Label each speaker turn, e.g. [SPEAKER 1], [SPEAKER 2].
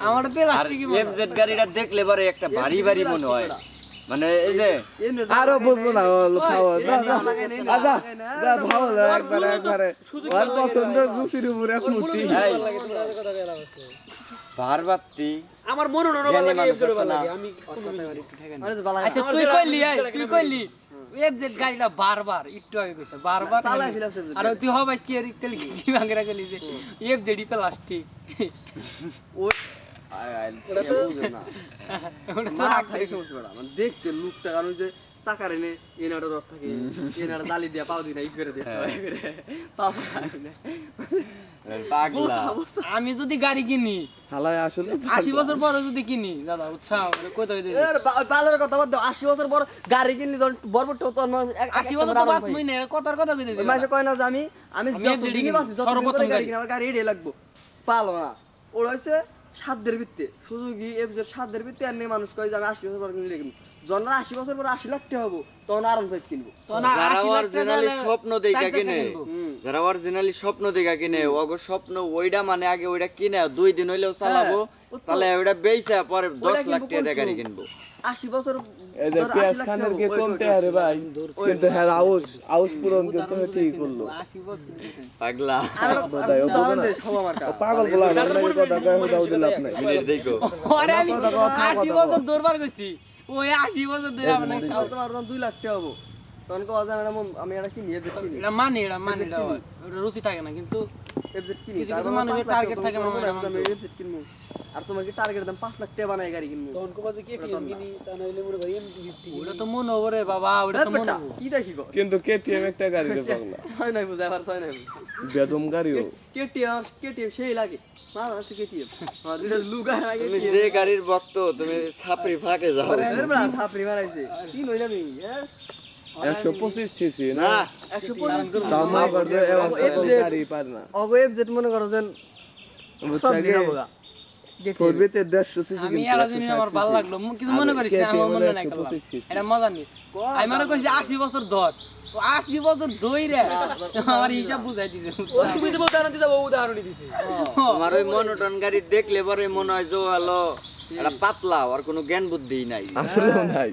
[SPEAKER 1] আমার
[SPEAKER 2] আর
[SPEAKER 1] প্লাস্টিকই
[SPEAKER 2] এফজেড গাড়িটা দেখলে পরে একটা ভারী ভারী মনে হয় মানে এই যে
[SPEAKER 3] আরও বুঝব না ও খাওয়া। আচ্ছা যা ভালো একবারে একবারে ওর পছন্দ জুসির উপরে এক মুঠি
[SPEAKER 4] আমার মনে হয় লাগে আমি
[SPEAKER 1] আচ্ছা তুই কইলি তুই কইলি এফজেড গাড়িটা বারবার একটু আগে কইছে বারবার আর তুই হবে কি এর তেল কি ভাঙরা কইলি যে এফজেডি প্লাস্টিক
[SPEAKER 3] মানে দেখতে লুকটা কারণ যে চাকার এনে এনাটা রস থাকে এনাটা জালি দিয়া পাও দিই না ই করে দিয়ে পাও খাই না।
[SPEAKER 1] আমি যদি গাড়ি কিনি
[SPEAKER 3] হালায় আসলে
[SPEAKER 1] আশি বছর পরে যদি কিনি দাদা উৎসাহ কত হইতে
[SPEAKER 3] এর বা- বালের কথা বাদ দাও আশি বছর পর গাড়ি কিনলি তো
[SPEAKER 1] আশি বছর তো পাঁচ মহিনে কথার কথা
[SPEAKER 3] মাসে কয় না যে আমি আমি বাঁচি, গাড়ি। কিনি, আমার গাড়ি এটাই লাগবো। পালো না। ওরা হচ্ছে সাধ্যের ভিত্তি সুযোগী এফজের সাধ্যের ভিত্তি আর নেই মানুষ কয়ে যে আমি আশি বছর পর কিনলে কিনবো। যখন আশি বছর পর আশি লাখ টাকা হব তখন আরাম ফাইভ কিনবো।
[SPEAKER 1] তো না
[SPEAKER 2] যারা
[SPEAKER 1] 80 লাখ টাকা
[SPEAKER 2] অরিজিনালি
[SPEAKER 1] হলে
[SPEAKER 2] স্বপ্ন দেখা কিনে। যারা অরিজিনালি স্বপ্ন দেখা কিনে ওগো স্বপ্ন ওইটা মানে আগে ওইটা কিনে দুই দিন হইলেও চালাবো
[SPEAKER 3] তো-
[SPEAKER 2] চালাই ওইটা বেচে পরে দশ লাখ টাকা দিয়ে গাড়ি কিনবো।
[SPEAKER 3] আশি বছর
[SPEAKER 5] এই যে
[SPEAKER 3] ধর
[SPEAKER 5] পেঁয়াজ
[SPEAKER 3] 80 লাখ
[SPEAKER 5] খানের
[SPEAKER 3] টাকা
[SPEAKER 5] কে
[SPEAKER 3] হব,
[SPEAKER 5] কমতে
[SPEAKER 3] ওই-
[SPEAKER 5] আরে ভাই কিন্তু হ্যাঁ আউস আউস পূরণ কিন্তু হ্যাঁ ঠিক করল।
[SPEAKER 1] আশি বছর
[SPEAKER 2] পাগলা।
[SPEAKER 5] মানে
[SPEAKER 1] বছর দৌড়বার গেছি ওই আশি বছর
[SPEAKER 3] তোমার তখন দুই লাখ টাকা হব। তখন কওয়া যায় ম্যাডাম আমি এটা কিনি এফজেড কিনি?
[SPEAKER 1] এটা মানি এটা মানি এটা রুচি থাকে না কিন্তু
[SPEAKER 3] এফজেড কিনি।
[SPEAKER 1] কিছু কিছু মানুষের
[SPEAKER 3] টাকা
[SPEAKER 1] থাকে মামা,
[SPEAKER 3] মনে হয় আমি এফজেড কিনবো। আর তোমার কি টার্গেট দাম পাঁচ লাখ টাকা বানায় গাড়ি কিনবো।
[SPEAKER 4] তখন কো বাজে কেটিএম কিনি তা নইলে মনে করি এমটি
[SPEAKER 1] ওটা তো মন হব রে বাবা ওটা তো মন
[SPEAKER 3] কি দেখি গো?
[SPEAKER 5] কিন্তু কেটিএম একটা গাড়ি রে পাগলা
[SPEAKER 3] ছয় নাই বুঝাই আবার ছয় নাই
[SPEAKER 5] বেদম গাড়িও
[SPEAKER 3] কেটিএম কেটিএম সেই লাগে।
[SPEAKER 2] তুমি যে গাড়ির ভক্ত তুমি ছাপড়ি ফাঁকে যাও।
[SPEAKER 3] ছাপড়ি মারাইছে কি নইলা তুমি
[SPEAKER 5] একশো পঁচিশ সিসি না?
[SPEAKER 3] একশো পঁচিশ
[SPEAKER 5] না।
[SPEAKER 3] মনে করো যেন
[SPEAKER 5] বুঝতে
[SPEAKER 3] সব
[SPEAKER 5] আগে
[SPEAKER 3] দিনা বগা
[SPEAKER 5] করবিতে দেড়শো সিসি
[SPEAKER 1] আমি এরা আমার ভালো লাগল। কিছু মনে করিস না আমার মনে নাই এটা মজা নেই। আমি মনে করছি আশি বছর ধর। আশি বছর ধই আমার হিসাব বুঝাই দিছে।
[SPEAKER 4] তুমি যে উদাহরণ দিছো ও উদাহরণই দিছে।
[SPEAKER 2] তোমার ওই মনোটন গাড়ি দেখলে পরে মনে হয় এটা পাতলা আর কোনো জ্ঞান বুদ্ধি নাই।
[SPEAKER 5] আসলেও নাই।